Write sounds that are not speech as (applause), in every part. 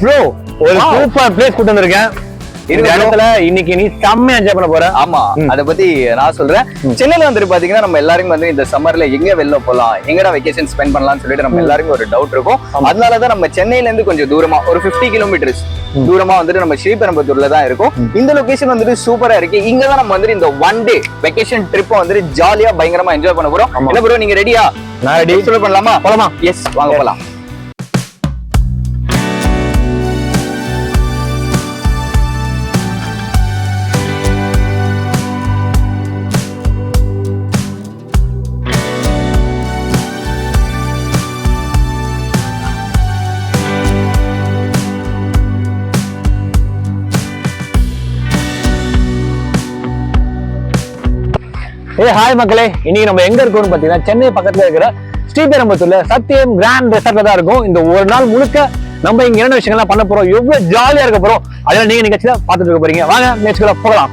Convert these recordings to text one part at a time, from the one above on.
Bro ஒரு. Super place கூட்டு வந்திருக்கேன். இந்த. இடத்துல இன்னைக்கு நீ செம்மையா என்ஜாய் பண்ண போற. ஆமா அத பத்தி நான் சொல்றேன். சென்னையில வந்துட்டு பாத்தீங்கன்னா நம்ம எல்லாருக்கும் வந்து இந்த சம்மர்ல எங்க வெளில போலாம் எங்கடா வெக்கேஷன் ஸ்பெண்ட் பண்ணலாம்னு சொல்லிட்டு நம்ம எல்லாருக்கும் ஒரு டவுட் இருக்கும். அதனாலதான் நம்ம சென்னையில இருந்து கொஞ்சம் தூரமா ஒரு 50 கிலோமீட்டர்ஸ் தூரமா வந்துட்டு நம்ம ஸ்ரீபெரும்புத்தூர்ல தான் இருக்கும். இந்த லொகேஷன் வந்துட்டு சூப்பரா இருக்கு. இங்க தான் நம்ம வந்துட்டு இந்த ஒன் டே வெக்கேஷன் ட்ரிப் வந்துட்டு ஜாலியா பயங்கரமா என்ஜாய் பண்ண போறோம். என்ன ப்ரோ நீங்க ரெடியா நான் ரெடி சொல்ல பண்ணலாமா? போலாமா? எஸ் வாங்க போலாம். ஏ ஹாய் மக்களே. இன்னைக்கு நம்ம எங்க இருக்கோம்னு பாத்தீங்கன்னா சென்னை பக்கத்துல இருக்கிற ஸ்ரீபெரும்புத்தூர்ல சத்தியம் கிராண்ட் ரெசார்ட்ல தான் இருக்கும். இந்த ஒரு நாள் முழுக்க நம்ம இங்க என்ன விஷயங்கள்லாம் பண்ண போறோம் எவ்வளவு ஜாலியா இருக்க போறோம் அதெல்லாம் நீங்க நிகழ்ச்சியில பாத்துட்டு இருக்க போறீங்க. வாங்க நிகழ்ச்சிக்குள்ள போகலாம்.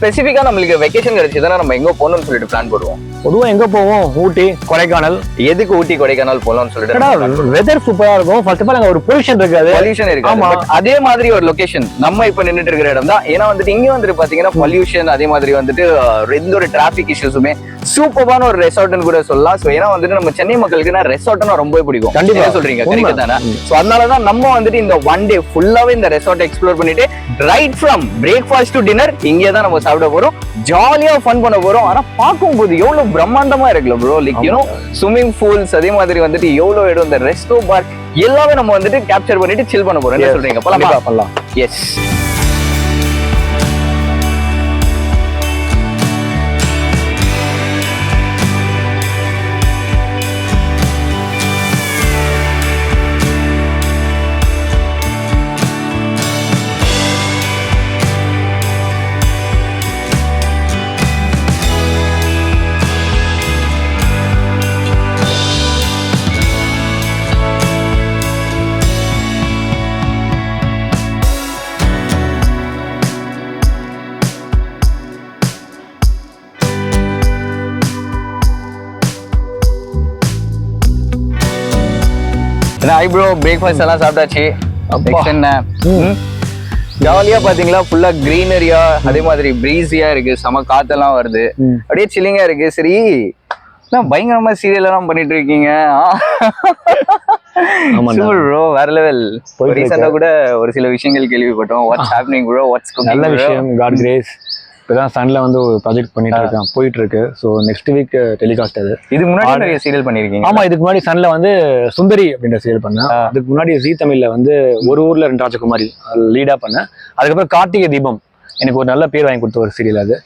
ப்ரோ ஸ்பெசிஃபிக்கா நம்மளுக்கு வெக்கேஷன் கிடைச்சதுன்னா நம்ம எங்க போகணும்னு சொல்லிட்டு பிளான் போடுவோம். பொதுவா எங்க போவோம்? ஊட்டி கொடைக்கானல். எதுக்கு ஊட்டி கொடைக்கானல் போலாம்னு சொல்லிட்டு வெதர் சூப்பரா இருக்கும். ஃபர்ஸ்ட் ஆஃப் ஆல் அங்க ஒரு பொல்யூஷன் இருக்காது. பொல்யூஷன் இருக்கு அதே மாதிரி ஒரு லொகேஷன் நம்ம இப்ப நின்னுட்டு இருக்கிற இடம் தான். ஏன்னா வந்துட்டு இங்க வந்துட்டு பாத்தீங்கன்னா பொல்யூஷன் அதே மாதிரி வந்துட்டு எந்த ஒரு டிராபிக் இஷ்யூஸுமே சூப்பரான ஒரு ரெசார்ட்னு கூட சொல்லலாம். சோ ஏன்னா வந்துட்டு நம்ம சென்னை மக்களுக்கு நான் ரெசார்ட்னா ரொம்பவே பிடிக்கும். கண்டிப்பா. என்ன சொல்றீங்க. கரெக்ட் தானே? சோ அதனாலதான் நம்ம வந்துட்டு இந்த ஒன் டே ஃபுல்லாவே இந்த ரெசார்ட் எக்ஸ்ப்ளோர் பண்ணிட்டு right from breakfast to dinner இங்கே தான் நம்ம சாப்பிட போறோம். ஜாலியா ஃபன் பண்ண போறோம். ஆனா பார்க்கும்போது எவ்வளவு பிரம்மாண்டமா இருக்குல்ல bro like you know swimming pools அதே மாதிரி வந்துட்டு எவ்வளவு இடம் இந்த ரெஸ்டோ பார்க் எல்லாமே நம்ம வந்துட்டு கேப்சர் பண்ணிட்டு சில் பண்ண போறோம். என்ன சொல்றீங்க? பண்ணலாம் எஸ் ஐ ப்ரோ பிரேக்ஃபாஸ்ட் எல்லாம் சாப்பிட்டாச்சு. என்ன. ஜாலியா பாத்தீங்களா? ஃபுல்லா கிரீனரியா அதே மாதிரி பிரீஸியா இருக்கு. செம காத்தெல்லாம் வருது. அப்படியே சில்லிங்கா இருக்கு. சரி பயங்கரமா சீரியல் எல்லாம் பண்ணிட்டு இருக்கீங்க? ப்ரோ வேற லெவல் ரீசெண்டா கூட ஒரு சில விஷயங்கள் கேள்விப்பட்டோம். வாட்ஸ் ஹேப்பனிங் ப்ரோ வாட்ஸ் நல்ல விஷயம். காட் கிரேஸ் இப்பதான் சன்ல வந்து ஒரு ப்ராஜெக்ட் பண்ணிட்டு இருக்கேன். போயிட்டு இருக்கு ஸோ நெக்ஸ்ட் வீக் டெலிகாஸ்ட் அது. இது முன்னாடி நிறைய சீரியல் பண்ணிருக்கீங்க ஆமா இதுக்கு முன்னாடி சன்ல வந்து சுந்தரி அப்படின்ற சீரியல் பண்ணேன். அதுக்கு முன்னாடி ஜீ தமிழ்ல வந்து ஒரு ஊர்ல ரெண்டு ராஜகுமாரி லீடா பண்ணேன். அதுக்கப்புறம் கார்த்திகை தீபம். எனக்கு ஒரு நல்ல பேர் வாங்கி கொடுத்த ஒரு சீரியல் அது.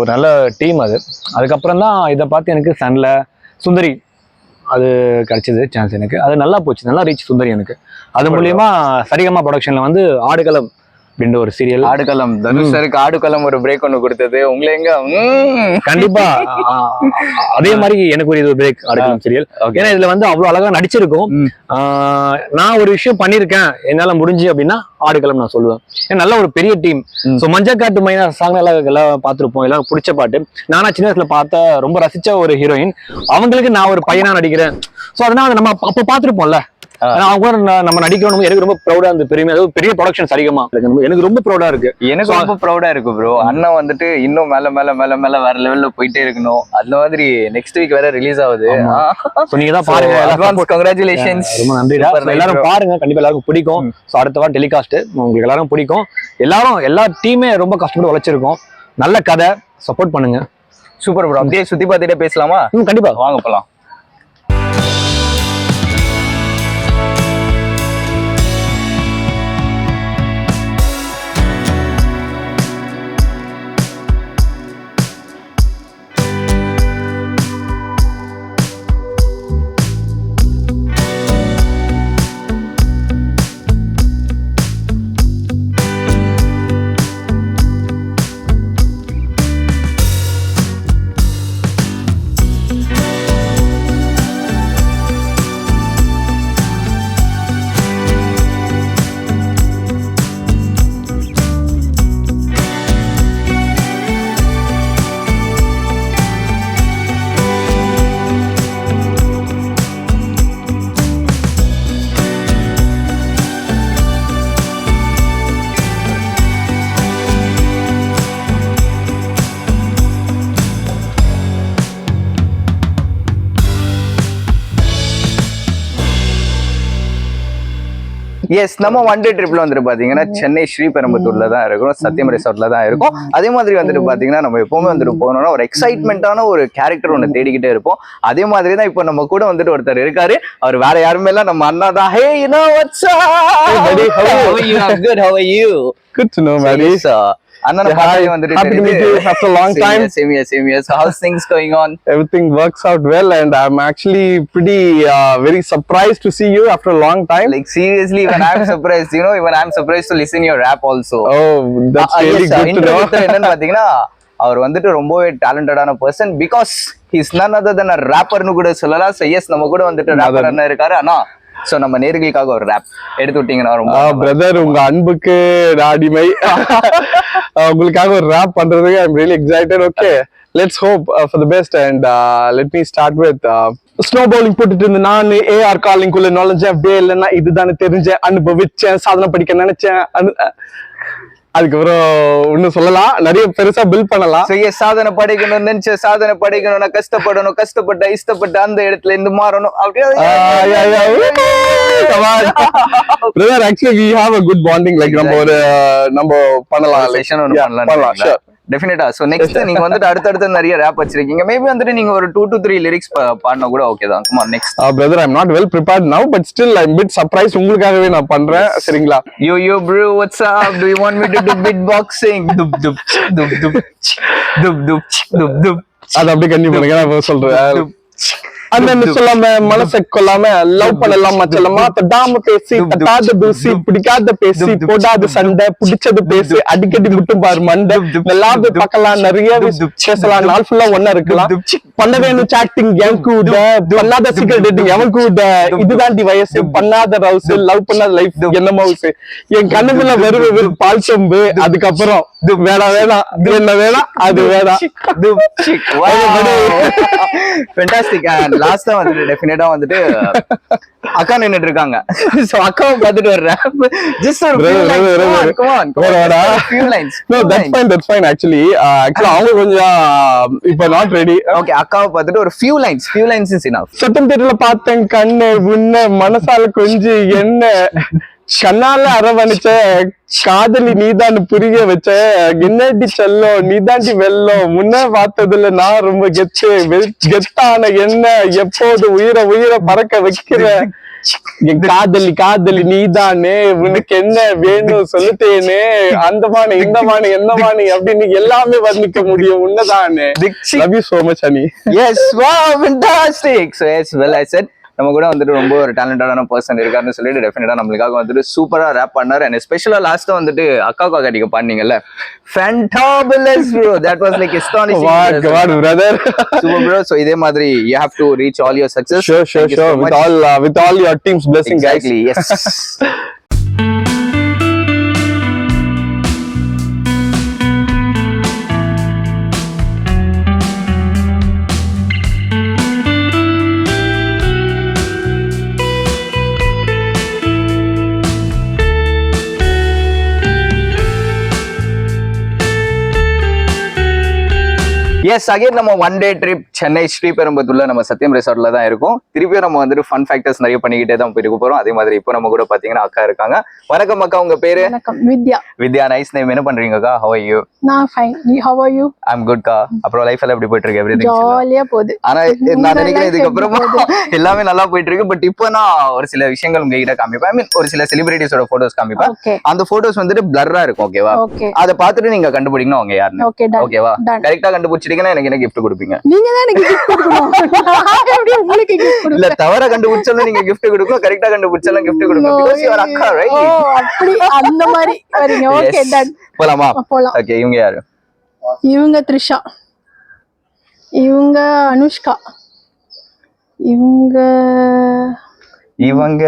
ஒரு நல்ல டீம் அது. அதுக்கப்புறம் தான் இதை பார்த்து எனக்கு சன்ல சுந்தரி அது கிடைச்சது சான்ஸ் எனக்கு. அது நல்லா போச்சு. நல்லா ரீச் சுந்தரி எனக்கு. அது மூலியமா சரிகமா ப்ரொடக்ஷன்ல வந்து ஆடுகளம் அப்படின்ற ஒரு சீரியல் ஆடுகளம். தனுஷ் சருக்கு ஆடுகளம் ஒரு பிரேக் ஒன்னு கொடுத்தது. உங்களை எங்க. கண்டிப்பா. (laughs) அதே மாதிரி எனக்கு ஒரு இது பிரேக் ஆடுகளம் சீரியல். ஏன்னா இதுல வந்து அவ்வளவு அழகா நடிச்சிருக்கும். நான் ஒரு விஷயம் பண்ணிருக்கேன் என்னால முடிஞ்சு அப்படின்னா ஆடுகளம் நான் சொல்லுவேன். நல்ல ஒரு பெரிய டீம் ம். ஸோ மஞ்சக்காட்டு மைனா சாங் எல்லாம் எல்லாம் பார்த்துருப்போம். எல்லாம் பிடிச்ச பாட்டு. நானா சின்ன வயசுல பார்த்த ரொம்ப ரசிச்ச ஒரு ஹீரோயின் அவங்களுக்கு நான் ஒரு பையனா நடிக்கிறேன். ஸோ அதனால நம்ம அப்ப- பார்த்துருப்போம்ல. அவங்க நம்ம நடிக்கணும் எனக்கு ரொம்ப ப்ரௌடா இருந்து பெருமை அதாவது பெரிய ப்ரொடக்ஷன் சரிகமா எனக்கு ரொம்ப ப்ரௌடா இருக்கு. எனக்கு ரொம்ப ப்ரௌடா இருக்கு ப்ரோ அண்ணன் வந்துட்டு இன்னும் மேல மேல மேல மேல வேற லெவல்ல போயிட்டே இருக்கணும். அந்த மாதிரி நெக்ஸ்ட் வீக் வேற ரிலீஸ் ஆகுது. நீங்க தான் பாருங்க அட்வான்ஸ் கங்க்ராச்சுலேஷன்ஸ் ரொம்ப நன்றிடா. எல்லாரும். பாருங்க கண்டிப்பா எல்லாருக்கும் பிடிக்கும். ஸோ அடுத்த வாரம் டெலிகாஸ்ட் உங்களுக்கு எல்லாரும் பிடிக்கும். எல்லாரும் எல்லா டீமே ரொம்ப கஷ்டப்பட்டு உழைச்சிருக்கோம். நல்ல கதை. சப்போர்ட் பண்ணுங்க. சூப்பர் ப்ரோ அப்படியே சுத்தி பார்த்துட்டே பேசலாமா? கண்டிப்பா. வாங்க போலாம். எஸ் நம்ம ஒன் டே ட்ரிப்ல வந்துட்டு பாத்தீங்கன்னா சென்னை ஸ்ரீபெரும்புத்தூர்ல தான் இருக்கும். சத்தியம் ரிசார்ட்ல தான் இருக்கும். அதே மாதிரி வந்துட்டு பாத்தீங்கன்னா நம்ம எப்பவுமே வந்துட்டு போனோம்னா ஒரு எக்ஸைட்மெண்ட்டான ஒரு கேரக்டர் ஒன்று தேடிக்கிட்டே இருப்போம். அதே மாதிரி தான் இப்போ நம்ம கூட வந்துட்டு ஒருத்தர் இருக்காரு. அவர் வேற யாருமே இல்ல. நம்ம அண்ணா தான். Hey you know what's are you? how are you? I'm good. Uh, அண்ணனை. வந்துட்டு Happy to meet தெரியுது. you after a long Same time. here, same here, same here. So how's things going on? Everything works out well, and I'm actually pretty uh, very surprised to see you after a long time. Like seriously, even I'm surprised. You know, even I'm surprised to listen your rap also. oh, that's Uh, uh, really yes, uh, good to interview know. எடுத்தது என்னன்னு பாத்தீங்கன்னா அவர் வந்துட்டு ரொம்பவே டேலண்டடான person because his none other than ரேப்பர்னு கூட சொல்லலாம் so S நம்ம கூட வந்துட்டு ரேப்பர் அண்ணன் இருக்காரு ஆனா சோ நம்ம நேர்களுக்காக ஒரு ரேப் எடுத்து விட்டீங்கன்னா ரொம்ப brother, உங்க அன்புக்கு அடிமை. உங்களுக்காக ஒரு ரேப் பண்றதுக்கு I'm really excited okay let's hope for the best and let me start with snow bowling போட்டுட்டு இருந்த நான் ஏஆர் காலிங் குள்ள நுழைஞ்சேன் அப்படியே இல்லைன்னா இதுதானே தெரிஞ்சேன் அனுபவிச்சேன் சாதனை படிக்க நினைச்சேன் அதுக்கப்புறம் இன்னும் சொல்லலாம். நிறைய பெருசா பில் பண்ணலாம். yes, சாதனை படைக்கணும் நினைச்ச சாதனை படைக்கணும்னா கஷ்டப்படணும் கஷ்டப்பட்ட இஷ்டப்பட்ட அந்த இடத்துல இருந்து மாறணும். அப்படியே (laughs) actually, we have a good bonding. Like, நம்ம ஒரு நம்ம பண்ணலாம். பண்ணலாம். டெஃபினட்டா சோ நெக்ஸ்ட் நீங்க வந்துட்டு அடுத்தடுத்து நிறைய ரேப் வச்சிருக்கீங்க. மேபி வந்துட்டு நீங்க ஒரு டூ டு த்ரீ லிரிக்ஸ் பாடினா கூட ஓகே தான். Kumar next brother, I'm not well prepared now, but still, I'm bit surprised. உங்களுக்காகவே நான் பண்றேன். சரிங்களா? Yo, yo, bro, what's up? Do you want me to do beatboxing? Dup, dup, dup, dup, dup, dup, dup, dup, அது அப்படியே கண்டிப்பா நான் சொல்றேன் அந்த சொல்லாம மனசை கொல்லாம லவ் பண்ணலாம் மச்சலமா தட்டாம பேசி தட்டாத தூசி பிடிக்காத பேசி போடாத சண்டை பிடிச்சது பேசி அடிக்கடி முட்டும் பாரு மண்டை. எல்லாமே பார்க்கலாம் நிறைய பேசலாம். நாள் ஃபுல்லா ஒன்னா இருக்கலாம். பண்ண வேணும் சாட்டிங் என் கூட. பண்ணாத சீக்கிரம் டேட்டிங் எவன் கூட. இதுதாண்டி வயசு. பண்ணாத ரவுஸ் லவ் பண்ணாத லைஃப் என்ன மவுஸ் என் கண்ணுல வருவது பால் சொம்பு. அதுக்கப்புறம் வேணாம் வேணாம். என்ன வேணாம்? அது வேணாம். And last time வந்துட்டு அக்கா நின்னுட்டு இருக்காங்க சோ அக்காவை ஒரு rap. Just ஒரு few that's lines. fine, that's fine actually. Uh, actually, அவங்க கொஞ்சம் இப்ப நாட் ரெடி Okay, அக்காவை பார்த்துட்டு ஒரு few lines. Few lines is enough. சட்டம் தெரியல பார்த்தேன் கண்ணு உன்ன மனசால கொஞ்சி என்ன கண்ணால அரவணைச்ச காதலி நீதான் புரிய வச்ச என்னடி செல்லம் நீதாண்டி வெல்லம் முன்ன பார்த்ததுல நான் ரொம்ப கெத்து. கெத்தான என்ன எப்போது உயிரை உயிரை பறக்க வைக்கிற? என் காதலி காதலி நீதானே உனக்கு என்ன வேணும் சொல்லிட்டேனே அந்த மானு இந்த மானு என்ன மானு அப்படின்னு எல்லாமே வர்ணிக்க முடியும் உன்னதானே. லவ் யூ சோ மச் அனி yes wow fantastic. So yes well i said நம்ம கூட வந்துட்டு ரொம்ப ஒரு டேலண்டடான பர்சன் இருக்காருன்னு சொல்லிட்டு டெஃபினட்டா நம்மளுக்காக வந்துட்டு சூப்பரா ரேப் பண்ணாரு. அண்ட் ஸ்பெஷலா லாஸ்டா வந்துட்டு அக்காவுக்காக நீங்க பண்ணீங்கல்ல. Fantabulous bro that was like astonishing what, brother? Super bro so இதே மாதிரி you have to reach all your success sure, sure, sure. With all, uh, with all your team's blessing, guys. Exactly yes (laughs) yes again நம்ம one day trip Chennai ஸ்ரீபெரும்புத்தூர்ல நம்ம சத்தியம் ரிசார்ட்ல தான் இருக்கோம். திருப்பியும் நம்ம வந்துட்டு ஃபன் ஃபேக்டர்ஸ் நிறைய பண்ணிக்கிட்டே தான் போயிருக்க போறோம். அதே மாதிரி இப்போ நம்ம கூட பாத்தீங்கன்னா அக்கா இருக்காங்க. வணக்கம் அக்கா உங்க பேரு? வித்யா. வித்யா நைஸ் நேம் என்ன பண்றீங்க அக்கா? ஹவ் யூ நான் ஃபைன் நீ how are you I'm good கா அப்புறம் லைஃப் எல்லாம் எப்படி போயிட்டு இருக்கு? எவ்ரி ஜாலியா போகுது. ஆனா (laughs) நான் நினைக்கிறேன் இதுக்கு அப்புறமா (laughs) எல்லாமே நல்லா போயிட்டு இருக்கு. பட் இப்போ நான் ஒரு சில விஷயங்கள் உங்ககிட்ட காமிப்பேன். ஐ மீன் ஒரு சில செலிபிரிட்டிஸோட போட்டோஸ் காமிப்பேன். அந்த போட்டோஸ் வந்துட்டு பிளர்ரா இருக்கும் ஓகேவா ஓகே அதை பார்த்துட்டு நீங்க கண்டுபிடிக்கணும் அவங்க யாருன்னு. ஓகேவா கரெக்டா கண்டுபிடிச்சிட்டீங்கன்னா எனக்கு என்ன கிஃப்ட் கொடுப்பீங்க? நீங்க தான் எனக்கு கொடுக்கணும். உங்களுக்கு gift இல்ல தவற கண்டுபிடிச்சாலும் நீங்க gift கொடுக்கணும் கரெக்டா கண்டுபிடிச்சாலும் gift கொடுக்கணும் அக்கா ரைட் அப்படி அந்த மாதிரி. வரீங்க ஓகே டன் போலாமா? போலாம். ஓகே இவங்க யாரு? இவங்க த்ரிஷா. இவங்க அனுஷ்கா. இவங்க இவங்க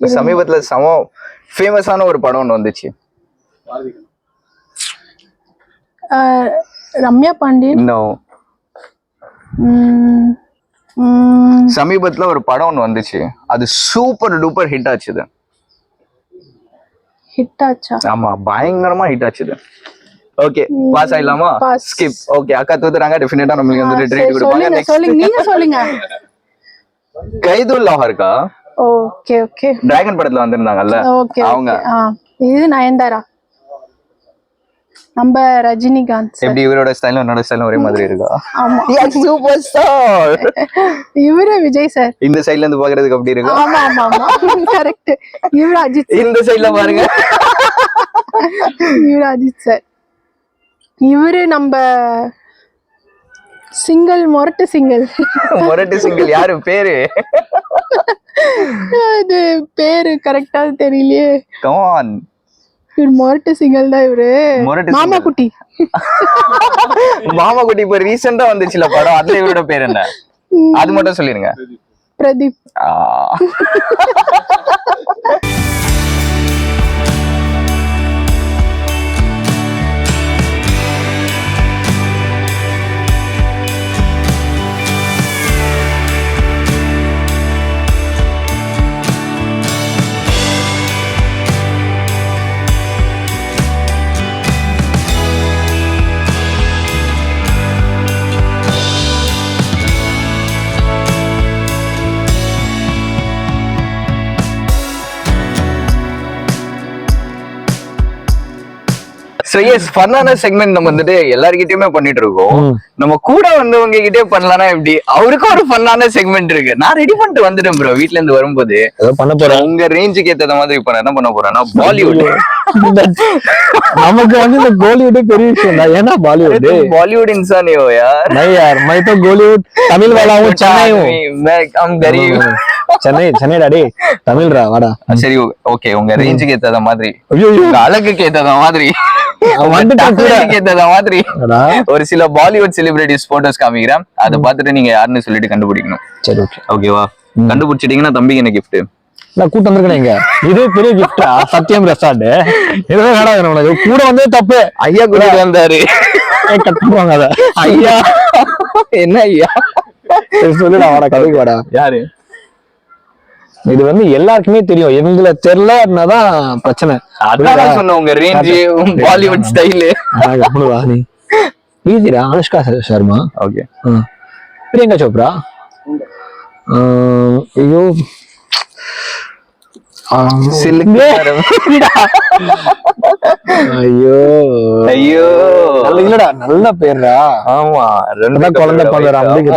சமீபத்துல சம ஃபேமஸான ஒரு படம் ஒன்று வந்துச்சு. ரம்யா பாண்டியன்? உம், சமீபத்துல ஒரு படம் ஒன்று வந்துச்சு. அது சூப்பர் டூப்பர் ஹிட் ஆச்சுது ஹிட் ஆச்சா? ஆமா பயங்கரமா ஹிட் ஆச்சுது ஓகே பாஸ் ஆயிடலாமா. ஸ்கிப் ஓகே அக்கா தூத்துறாங்க டெஃபினட்டா நம்மளுக்கு வந்து ட்ரீட் கொடுப்பாங்க. சொல்லுங்க நீங்க சொல்லுங்க. கைதுல் லாஹர் இருக்கா? ஓகே ஓகே டிராகன் படத்துல வந்திருந்தாங்கல்ல? அவங்க. இது நயன்தாரா? நம்ம ரஜினிகாந்த். எப்படி இவரோட ஸ்டைலும் என்னோட ஸ்டைலும் ஒரே மாதிரி இருக்கா? ஆமா. சூப்பர் ஸ்டார் இவரு விஜய் சார். இந்த சைடுல இருந்து பாக்குறதுக்கு அப்படி இருக்கா? ஆமா ஆமா ஆமா. கரெக்ட் இவரு அஜித். இந்த சைடுல பாருங்க. இவரு அஜித் சார். இவரு நம்ம சிங்கிள் மொரட்டு சிங்கிள் முரட்டு சிங்கிள் யாரு? பேரு? அது பேரு கரெக்டா தெரியலையே. கமான் மொரட்டு சிங்கிள் தான் இவரு. மாமா. குட்டி (laughs) மாமா குட்டி இப்ப ரீசெண்டா வந்துச்சுல படம். அதுல இவரோட பேர் என்ன? அது மட்டும் சொல்லிருங்க. பிரதீப். ஆ. So yes, ஃபன்னான செக்மெண்ட் நம்ம வந்துட்டு எல்லார்கிட்டயுமே பண்ணிட்டு இருக்கோம் நம்ம கூட வந்தவங்க கிட்டே பண்ணலாம்னா எப்படி அவருக்கும் ஒரு ஃபன்னான செக்மெண்ட் இருக்கு நான் ரெடி பண்ணிட்டு வந்துட்டேன் ப்ரோ வீட்ல இருந்து வரும்போது ஏதோ பண்ண போறேன் உங்க ரேஞ்சுக்கு ஏத்த மாதிரி இப்ப நான் என்ன பண்ண போறேன்னா (laughs) பாலிவுட் நமக்கு வந்து இந்த கோலிவுட் பெரிய விஷயம் தான் ஏன்னா பாலிவுட் बॉलीवुड इंसान ही हो यार नहीं यार मैं तो बॉलीवुड तमिल वाला हूँ चेन्नई हूँ मैं हम गरीब சென்னை சென்னை டாடி தமிழ்ரா வாடா சரி ஓகே உங்க ரேஞ்சுக்கு ஏத்தத மாதிரி ஐயோ உங்க அழகுக்கு ஏத்தத மாதிரி கூட. மாதிரி. ஒரு சில பாலிவுட் செலிபிரிட்டிஸ் போட்டோஸ் காமிக்கிறேன். அதை பார்த்துட்டு நீங்க யாருன்னு சொல்லிட்டு கண்டுபிடிக்கணும். சரி ஓகே ஓகேவா கண்டுபிடிச்சிட்டீங்கன்னா தம்பிக்கு என்ன gift? நான் கூட்டம் வந்திருக்கேன் இங்க. இது பெரிய கிஃப்டா சத்தியம் எதுவே வேணாம் வேணும் உனக்கு கூட வந்தே தப்பு. ஐயா கூட வந்தாரு. ஏய், கட் பண்ணுவாங்க அத. ஐயா. என்ன ஐயா? சரி, சொல்லுடா வாடா கதைக்கு வாடா. யாரு? இது வந்து எல்லாருக்குமே தெரியும். எங்களை தெரியலன்னாதான் பிரச்சனை. அதான் சொன்ன உங்க ரேஞ்சு பாலிவுட் ஸ்டைலு ஈஸிடா அனுஷ்கா சர்மா ஓகே. பிரியங்கா சோப்ரா? ஐயோ. ஐயோ. ஐயோ. நல்ல இல்லடா நல்ல பேர்டா ஆமா ரெண்டு குழந்தை பிறந்தது,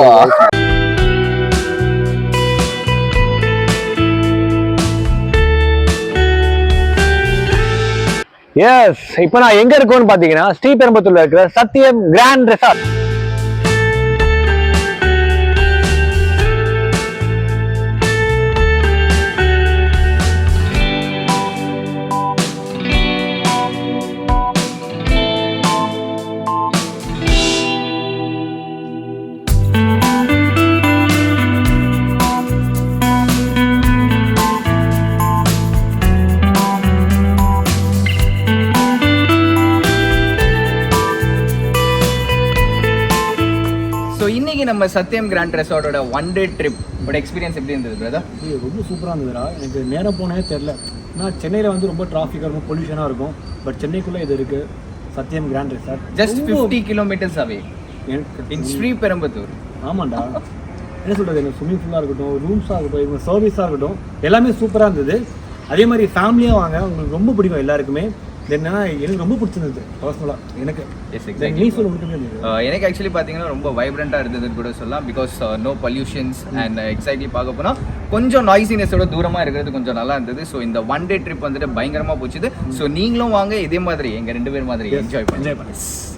எஸ் இப்போ நான் எங்க இருக்கோம்னு பாத்தீங்கன்னா ஸ்ரீபெரும்புத்தூர்ல இருக்கிற சத்தியம் கிராண்ட் ரெசார்ட் இன்னைக்கு நம்ம சத்யம் கிராண்ட் ரெசார்ட்டோட ஒன் டே ட்ரிப் உங்களோட எக்ஸ்பீரியன்ஸ் எப்படி இருந்தது பிரதர் ரொம்ப சூப்பராக இருந்ததுடா. எனக்கு நேரம் போனே தெரில நான் சென்னையில் வந்து ரொம்ப டிராஃபிக்காக இருக்கும் பொல்யூஷனாக இருக்கும். பட் சென்னைக்குள்ளே இது இருக்குது Sathyam grand resort just fifty kilometers away in Sriperumbudur ஆமாண்டா. என்ன சொல்கிறது எனக்கு ஸ்விம்மிங் பூலாக இருக்கட்டும் ரூம்ஸாக இருக்கட்டும் இவங்க சர்வீஸாக இருக்கட்டும் எல்லாமே சூப்பராக இருந்தது. அதே மாதிரி ஃபேமிலியாக வாங்க உங்களுக்கு ரொம்ப பிடிக்கும் எல்லாருக்குமே. என்னன்னா எனக்கு ரொம்ப பிடிச்சிருந்தது பர்சனலாக எனக்கு எஸ் Uh, எனக்கு ஆக்சுவலி பார்த்தீங்கன்னா ரொம்ப வைப்ரண்ட்டாக இருந்ததுன்னு கூட சொல்லலாம் because no pollutions and exactly பார்க்க போனால் கொஞ்சம் நாய்ஸினஸோட தூரமாக இருக்கிறது கொஞ்சம் நல்லா இருந்தது. ஸோ இந்த ஒன் டே ட்ரிப் வந்துட்டு பயங்கரமாக போச்சுது. ஸோ நீங்களும் வாங்க இதே மாதிரி எங்கள் ரெண்டு பேர் மாதிரி என்ஜாய் பண்ணி என்ஜாய் பண்ணேன்